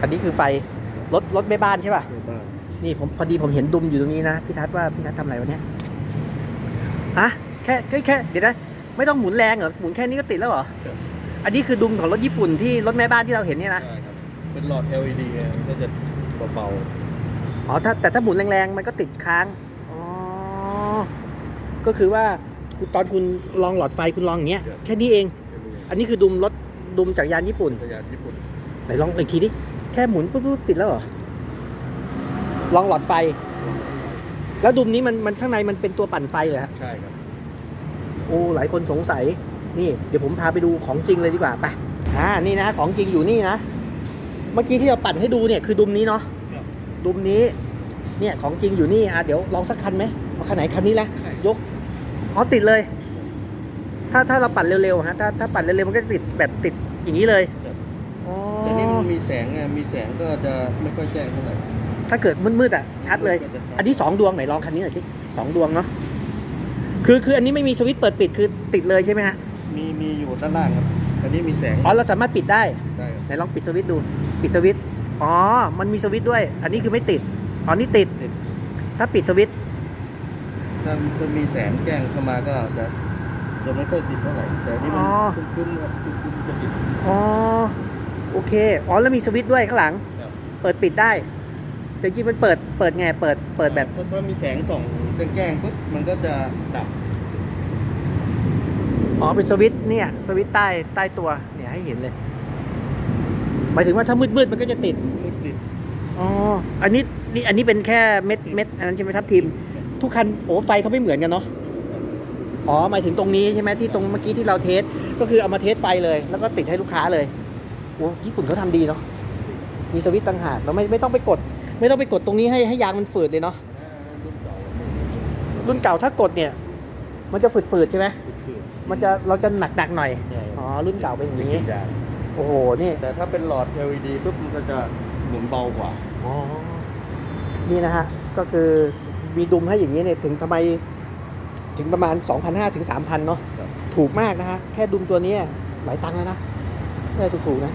อันนี้คือไฟรถรถแม่บ้านใช่ป่ะในบ้านนี่ผมพอดีผมเห็นดุมอยู่ตรงนี้นะพี่ทัศน์ว่าพี่ทัศน์ทำอะไรวะเนี่ยอะแค่แค่แค่เดี๋ยวนะไม่ต้องหมุนแรงเหรอหมุนแค่นี้ก็ติดแล้วเหรอ อันนี้คือดุมของรถญี่ปุ่นที่รถแม่บ้านที่เราเห็นเนี่ยนะใช่ครับเป็นหลอด LED ไงมันก็จะเบาอ๋อถ้าแต่ถ้าหมุนแรงๆมันก็ติดค้างอ๋อก็คือว่าตอนคุณลองหลอดไฟคุณลองอย่างเงี้ยแค่นี้เองๆจะมีอันนี้คือดุมรถดุมจากรยานญี่ปุ่นจักรยานญี่ปุ่น ไหนลองอีกทีดิ แค่หมุนปุ๊บปุ๊บติดแล้วเหรอ ลองหลอดไฟ แล้วดุมนี้มันมันข้างในมันเป็นตัวปั่นไฟเหรอฮะใช่ครับ โอ้หลายคนสงสัย นี่ เดี๋ยวผมพาไปดูของจริงเลยดีกว่าไปอ่านี่นะของจริงอยู่นี่นะ เมื่อกี้ที่เราปั่นให้ดูเนี่ยคือดุมนี้เนาะครับ ดุมนี้ เนี่ยของจริงอยู่นี่อะเดี๋ยวลองสักคันไหมเอาคันไหนคันนี้แหละยกอ๋อติดเลย ถ้าถ้าเราปั่นเร็วๆฮะถ้าถ้าปั่นเร็วๆมันก็จะติดแบบติดอย่างนี้เลยอ๋อแต่นี่ มันมีแสงไงมีแสงก็จะไม่ค่อยแจ้งเท่าไหร่ ถ้าเกิดมืดๆอะชัดเลยก็จะชัด อันนี้สองดวงไหนลองคันนี้หน่อยสิสองดวงเนาะคือคืออันนี้ไม่มีสวิตช์เปิดปิดคือติดเลยใช่ไหมฮะมีมีอยู่ด้านล่างครับอันนี้มีแสงอ๋อเราสามารถปิดได้ได้ครับไหนลองปิดสวิตช์ดูปิดสวิตช์อ๋อมันมีสวิตช์ด้วย อันนี้คือไม่ติดอ๋อนี่ติดติดถ้าปิดสวิตช์ถ้าจะมีแสงแจ้งเข้ามาก็จะจะไม่ค่อยติดเท่าไหร่ แต่อันนี่มันครึ้มๆครับครึ้มๆจะติดอ๋อ โอเค อ๋อแล้วมีสวิตช์ด้วยข้างหลัง ครับ เปิดปิดได้ แต่จริงๆมันเปิด เปิดไง เปิด เปิดแบบ ถ้าถ้ามีแสงส่องแจ้งๆปุ๊บมันก็จะดับอ๋อ เป็นสวิตช์เนี่ย สวิตช์ใต้ ใต้ตัว เนี่ยให้เห็นเลย หมายถึงว่าถ้ามืดๆมันก็จะติด มืดติดอ๋อ อันนี้นี่อันนี้เป็นแค่เม็ดเม็ดอันนั้นใช่ไหมทับทิม ทุกคันโอ้ไฟเขาไม่เหมือนกันเนาะ อ๋อหมายถึงตรงนี้ใช่ไหมที่ตรงเมื่อกี้ที่เราเทส ก็คือเอามาเทสไฟเลย แล้วก็ติดให้ลูกค้าเลย โอ้ญี่ปุ่นเขาทำดีเนาะมีสวิตช์ต่างหากเราไม่ไม่ต้องไปกด ไม่ต้องไปกดตรงนี้ให้ให้ยางมันฝืดเลยเนาะรุ่นเก่าถ้ากดเนี่ย มันจะฝืดๆใช่ไหมมันจะเราจะหนักๆหน่อยอ๋อรุ่นเก่าเป็นอย่างนี้โอ้โหนี่แต่ถ้าเป็นหลอด LED ปุ๊บมันก็จะหมุนเบากว่าอ๋อนี่นะฮะก็คือมีดุมให้อย่างนี้เนี่ยถึงทำไมถึงประมาณ 2,500ถึง3,000เนาะครับ ถูกมากนะฮะแค่ดุมตัวเนี้ยหลายตังค์แล้วนะ ไม่ได้ถูกๆนะ